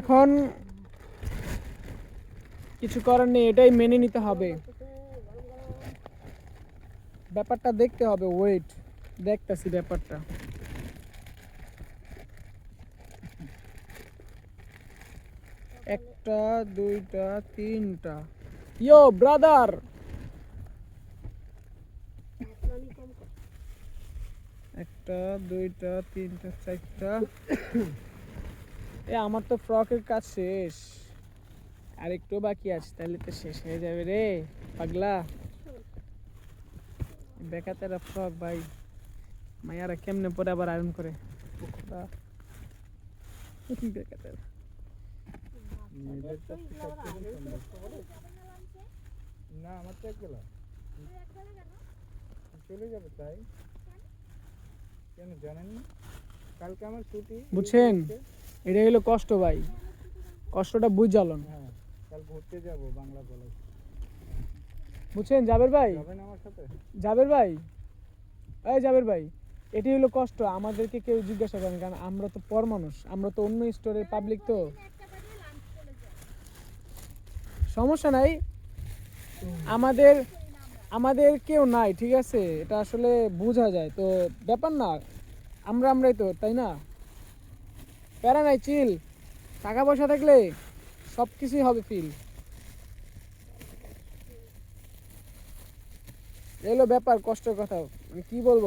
এখন কিছু করার নেই, এটাই মেনে নিতে হবে। ব্যাপারটা দেখতে হবে ওয়েট দেখতেছি ব্যাপারটা। একটা, দুইটা, তিনটা। ইয়ো ব্রাদার একটা, দুইটা, তিনটা, চারটা। এ আমার তো ফ্রকের কাজ শেষ। আর একটু বাকি আছে তাহলে তো শেষ হয়ে যাবে রে পাগলা। বেকাতেরা ফ্রক ভাই। মায়ারা কেমনে পরে আবার আয়রন করে। বেকাতেরা। না আমার তো একবেলা। চলে যাবে তাই। কেন জানেন কালকে আমার ছুটি। বুঝছেন? এটা হলো কষ্ট ভাই। কষ্টটা বুঝালন। হ্যাঁ কাল ঘুরতে যাব বাংলা কলেজ। বুঝছেন জাবের ভাই? যাবেন আমার সাথে? জাবের ভাই? এই জাবের ভাই এটি হলো কষ্ট। আমাদেরকে কেউ জিজ্ঞাসা করেন কারণ আমরা তো পর মানুষ আমরা তো অন্য স্টোরের পাবলিক তো। সমস্যা নাই। আমাদের আমাদের কেউ নাই ঠিক আছে? এটা আসলে বোঝা যায়। তো ব্যাপার না আমরা আমরাই তো তাই না? প্যারা নাই চিল। টাকা পয়সা থাকলে সব কিছুই হবে ফিল। এলো ব্যাপার কষ্টের কথা মানে কি বলব?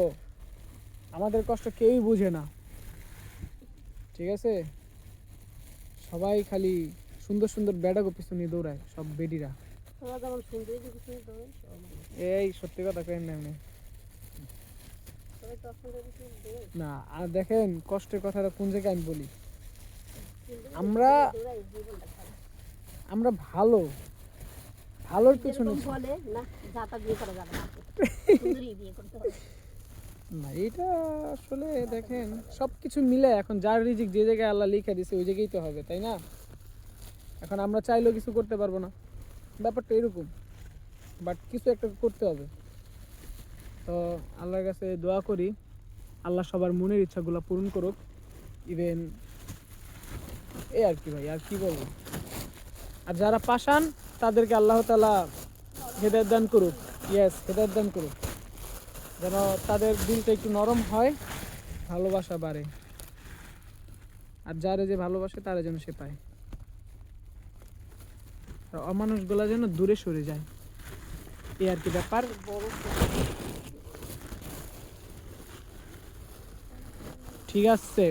আমাদের কষ্ট কেউই বুঝে না। ঠিক আছে? সবাই খালি সুন্দর সুন্দর ব্যাডাগো পিছনে দৌড়ায় সব বেডিরা। তবে এই সত্যি কথা কেন না না আর দেখেন কষ্টের কথাটা কোন জায়গায় আমি বলি? আমরা আমরা ভালো ভালোর পিছনে যেরকম বলে না যাতা বিয়ে করা যাবে না। বিয়ে করতে হবে। না এটা আসলে দেখেন সব কিছু মিলে এখন যার রিজিক যে জায়গায় আল্লাহ লিখে দিছে ওই জায়গায় তো হবে তাই না? এখন আমরা চাইলেও কিছু করতে পারব না। ব্যাপারটা এরকম বাট কিছু একটা করতে হবে। তো আল্লাহর কাছে দোয়া করি আল্লাহ সবার মনের ইচ্ছাগুলো পূরণ করুক। ইভেন এই আর কি ভাই, আর কি বলব? আর যারা পাশান তাদেরকে আল্লাহ তালা হেদায়ত দান করুক। ইয়েস হেদায়ত দান করুক। যেন তাদের দিলটা একটু নরম হয়, ভালোবাসা বাড়ে। আর যারা যে ভালোবাসে, তারা যেন সে পায়। অমানুষগুলা যেন দূরে সরে যায়। এই আর কি ব্যাপার। ঠিক আছে।